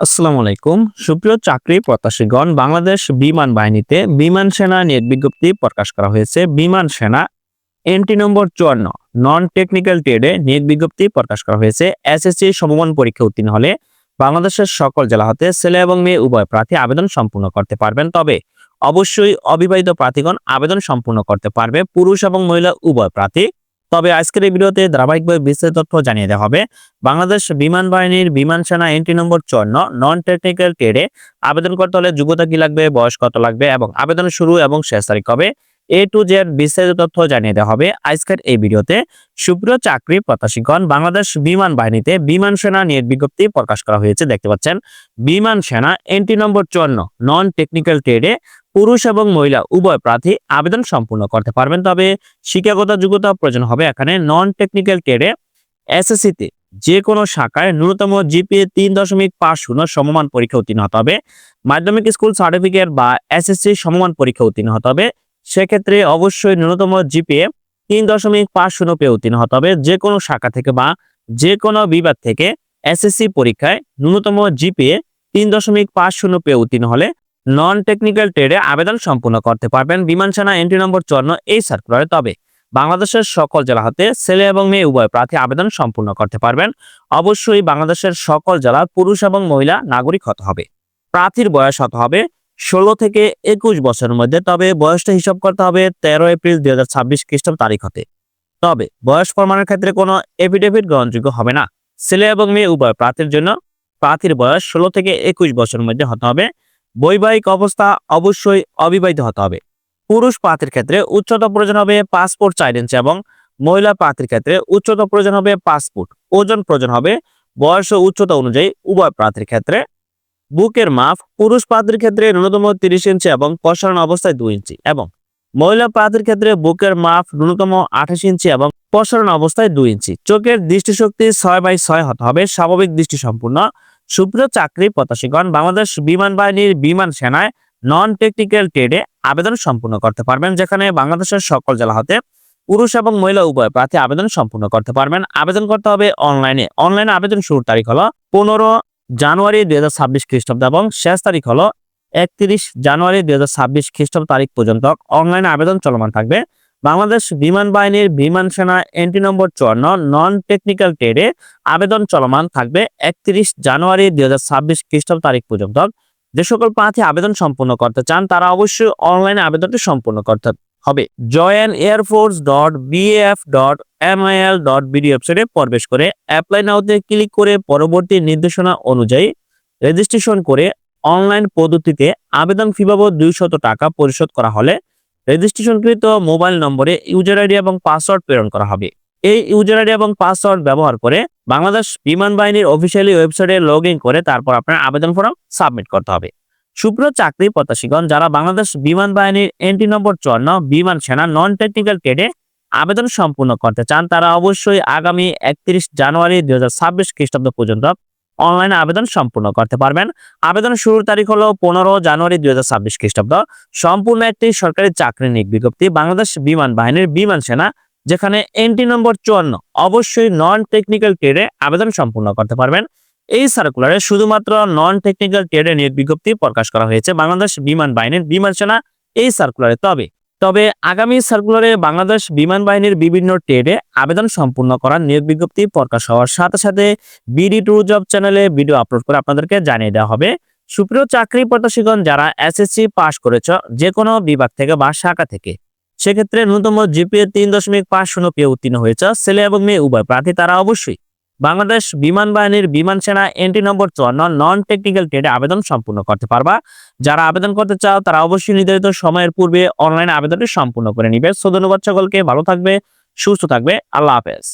আসসালামু আলাইকুম। সুপ্রিয় চাকরি প্রত্যাশীগণ, বাংলাদেশ বিমান বাহিনীতে বিমান সেনা নিয়োগ বিজ্ঞপ্তি প্রকাশ করা হয়েছে। বিমান সেনা এন্ট্রি নম্বর চুয়ান্ন, নন টেকনিক্যাল ট্রেডে নিয়োগ বিজ্ঞপ্তি প্রকাশ করা হয়েছে। এসএসসি সমমান পরীক্ষা উত্তীর্ণ হলে বাংলাদেশের সকল জেলা হতে ছেলে এবং মেয়ে উভয় প্রার্থী আবেদন সম্পূর্ণ করতে পারবেন। তবে অবশ্যই অবিবাহিত প্রার্থীগণ আবেদন সম্পূর্ণ করতে পারবে। পুরুষ এবং মহিলা উভয় প্রার্থী তবে আজকের এই ভিডিওতে ধারাবাহিকভাবে বিস্তারিত তথ্য জানিয়ে দেওয়া হবে। বাংলাদেশ বিমান বাহিনীর বিমান সেনা এন্ট্রি নম্বর চন্ন নন টেকনিক্যাল ট্রেডে আবেদন করতে হলে যোগ্যতা কি লাগবে, বয়স কত লাগবে এবং আবেদন শুরু এবং শেষ তারিখ কবে? এ টু জেড বিস্তারিত তথ্য জানিয়ে দেওয়া হবে আজকের এই ভিডিওতে। সুপ্রিয় চাকরি প্রত্যাশীগণ, বাংলাদেশ বিমান বাহিনীতে বিমান সেনা নিয়োগ বিজ্ঞপ্তি প্রকাশ করা হয়েছে। দেখতে পাচ্ছেন, বিমান সেনা এন্ট্রি নম্বর চুয়ান্ন নন টেকনিক্যাল ট্রেডে পুরুষ এবং মহিলা উভয় প্রার্থী আবেদন সম্পূর্ণ করতে পারবেন। তবে শিক্ষাগত যোগ্যতা প্রয়োজন হবে এখানে নন টেকনিক্যাল ট্রেডে এসএসসিতে যে কোনো শাখায় ন্যূনতম জিপিএ তিন দশমিক পাঁচ শূন্য সমমান পরীক্ষা উত্তীর্ণ হতে হবে। মাধ্যমিক স্কুল সার্টিফিকেট বা এসএসসি সমমান পরীক্ষা উত্তীর্ণ হতে হবে। সেক্ষেত্রে অবশ্যই ন্যূনতম জিপিএ তিন দশমিক পাঁচ শূন্য পেয়ে উত্তীর্ণ হতে হবে। যে কোনো শাখা থেকে বা যে কোনো বিভাগ থেকে এসএসসি পরীক্ষায় ন্যূনতম জিপিএ তিন দশমিক পাঁচ শূন্য পেয়ে উত্তীর্ণ হলে নন টেকনিক্যাল ট্রেডে আবেদন সম্পূর্ণ করতে পারবেন। বিমান সেনা এন্ট্রি নম্বর চুয়ান্ন এই সার্কুলারে তবে বাংলাদেশের সকল জেলা হতে ছেলে এবং মেয়ে উভয় প্রার্থী আবেদন সম্পূর্ণ করতে পারবেন। অবশ্যই বাংলাদেশের সকল জেলার পুরুষ এবং মহিলা নাগরিক হতে হবে। প্রার্থীর বয়স হতে হবে ষোলো থেকে একুশ বছরের মধ্যে, তবে বয়সটা হিসাব করতে হবে তেরো এপ্রিল দুই হাজার ছাব্বিশ খ্রিস্টাব্দ তারিখ হতে। তবে বয়স প্রমাণের ক্ষেত্রে কোনো এফিডেভিট গ্রহণযোগ্য হবে না। ছেলে এবং মেয়ে উভয় প্রার্থীর জন্য প্রার্থীর বয়স ষোলো থেকে একুশ বছরের মধ্যে হতে হবে। বৈবাহিক অবস্থা অবশ্যই অবিবাহিত হতে হবে। পুরুষ প্রার্থীর ক্ষেত্রে উচ্চতা প্রয়োজন হবে পাসপোর্ট চার ইঞ্চি এবং মহিলা প্রার্থীর ক্ষেত্রে উচ্চতা প্রয়োজন হবে পাসপোর্ট। ওজন প্রয়োজন হবে। বয়স ও উচ্চতা অনুযায়ী উভয় প্রার্থীর ক্ষেত্রে বুকের মাপ পুরুষ প্রার্থীর ক্ষেত্রে ন্যূনতম তিরিশ ইঞ্চি এবং প্রসারণ অবস্থায় দুই ইঞ্চি এবং মহিলা প্রার্থীর ক্ষেত্রে বুকের মাপ ন্যূনতম আঠাশ ইঞ্চি এবং প্রসারণ অবস্থায় দুই ইঞ্চি। চোখের দৃষ্টিশক্তি ছয় বাই ছয় হতে হবে, স্বাভাবিক দৃষ্টি সম্পূর্ণ সুপ্রিয় চাকরি প্রত্যাশীগণ, বাংলাদেশ বিমান বাহিনীর বিমান সেনায় নন টেকনিক্যাল ট্রেডে আবেদন সম্পূর্ণ করতে পারবেন, যেখানে বাংলাদেশের সকল জেলা হতে পুরুষ এবং মহিলা উভয় প্রার্থী আবেদন সম্পূর্ণ করতে পারবেন। আবেদন করতে হবে অনলাইনে অনলাইনে আবেদন শুরুর তারিখ হলো পনেরো জানুয়ারি দুই হাজার ছাব্বিশ খ্রিস্টাব্দ এবং শেষ তারিখ হলো একত্রিশ জানুয়ারি দুই হাজার ছাব্বিশ খ্রিস্টাব্দ তারিখ পর্যন্ত অনলাইনে আবেদন চলমান থাকবে। বাংলাদেশ বিমান বাহিনীর বিমান সেনা এন্ট্রি নম্বর চুয়ান্ন নন টেকনিক্যাল ট্রেডে আবেদন চলমান থাকবে একত্রিশ জানুয়ারি দুই হাজার ছাব্বিশ খ্রিস্টাব্দ তারিখ পর্যন্ত। যে সকল প্রার্থী আবেদন সম্পূর্ণ করতে চান তারা অবশ্যই অনলাইনে আবেদনটি সম্পূর্ণ করতে হবে। Join air force dot BF dot MIL dot BD ওয়েবসাইটে প্রবেশ করে অ্যাপ্লাই নাওতে ক্লিক করে পরবর্তী নির্দেশনা অনুযায়ী রেজিস্ট্রেশন করে অনলাইন পদ্ধতিতে আবেদন ফি বাবদ দুইশত টাকা পরিশোধ করা হলে রেজিস্ট্রেশনকৃত মোবাইল নম্বরে ইউজার আইডি এবং পাসওয়ার্ড প্রেরণ করা হবে। এই ইউজার আইডি এবং পাসওয়ার্ড ব্যবহার করে বাংলাদেশ বিমান বাহিনীর অফিসিয়ালি ওয়েবসাইটে লগ করে তারপর আপনার আবেদন ফর্ম সাবমিট করতে হবে। সুপ্রিয় চাকরি প্রত্যাশীগণ, যারা বাংলাদেশ বিমান বাহিনীর এন্ট্রি নম্বর চুয়ান্ন বিমান সেনা নন টেকনিক্যাল ট্রেডে আবেদন সম্পূর্ণ করতে চান, তারা অবশ্যই আগামী একত্রিশ জানুয়ারি দুই হাজার ছাব্বিশ খ্রিস্টাব্দ পর্যন্ত অনলাইনে আবেদন সম্পূর্ণ করতে পারবেন। আবেদন শুরুর তারিখ হলো পনেরো জানুয়ারি দুই হাজার ছাব্বিশ খ্রিস্টাব্দ। সম্পূর্ণ একটি সরকারি চাকরি নিয়োগ বিজ্ঞপ্তি, বাংলাদেশ বিমান বাহিনীর বিমান সেনা, যেখানে এন্ট্রি নম্বর চুয়ান্ন, অবশ্যই নন টেকনিক্যাল ট্রেডে আবেদন সম্পূর্ণ করতে পারবেন। এই সার্কুলারে শুধুমাত্র নন টেকনিক্যাল ট্রেডে নিয়োগ বিজ্ঞপ্তি প্রকাশ করা হয়েছে বাংলাদেশ বিমান বাহিনীর বিমান সেনা এই সার্কুলারে তবে তবে আগামী সার্কুলারে বাংলাদেশ বিমান বাহিনীর বিভিন্ন ট্রেডে আবেদন সম্পূর্ণ করার নিয়োগ বিজ্ঞপ্তি প্রকাশ হওয়ার সাথে সাথে বিডি টু জব চ্যানেলে ভিডিও আপলোড করে আপনাদেরকে জানিয়ে দেওয়া হবে। সুপ্রিয় চাকরি প্রত্যাশীগণ, যারা এসএসসি পাশ করেছ যে কোনো বিভাগ থেকে বা শাখা থেকে, সেক্ষেত্রে ন্যূনতম জিপিএ তিন দশমিক পাঁচ শূন্য পেয়ে উত্তীর্ণ হয়েছে। ছেলে এবং মেয়ে, উভয় প্রার্থী তারা অবশ্যই বাংলাদেশ বিমান বাহিনীর বিমান সেনা এন্ট্রি নম্বর চুয়ান্ন নন টেকনিক্যাল ট্রেডে আবেদন সম্পূর্ণ করতে পারবা। যারা আবেদন করতে চাও, তারা অবশ্যই নির্ধারিত সময়ের পূর্বে অনলাইন আবেদনটি সম্পূর্ণ করে নিবে। সো, ধন্যবাদ সকলকে, ভালো থাকবে, সুস্থ থাকবে, আল্লাহ হাফেজ।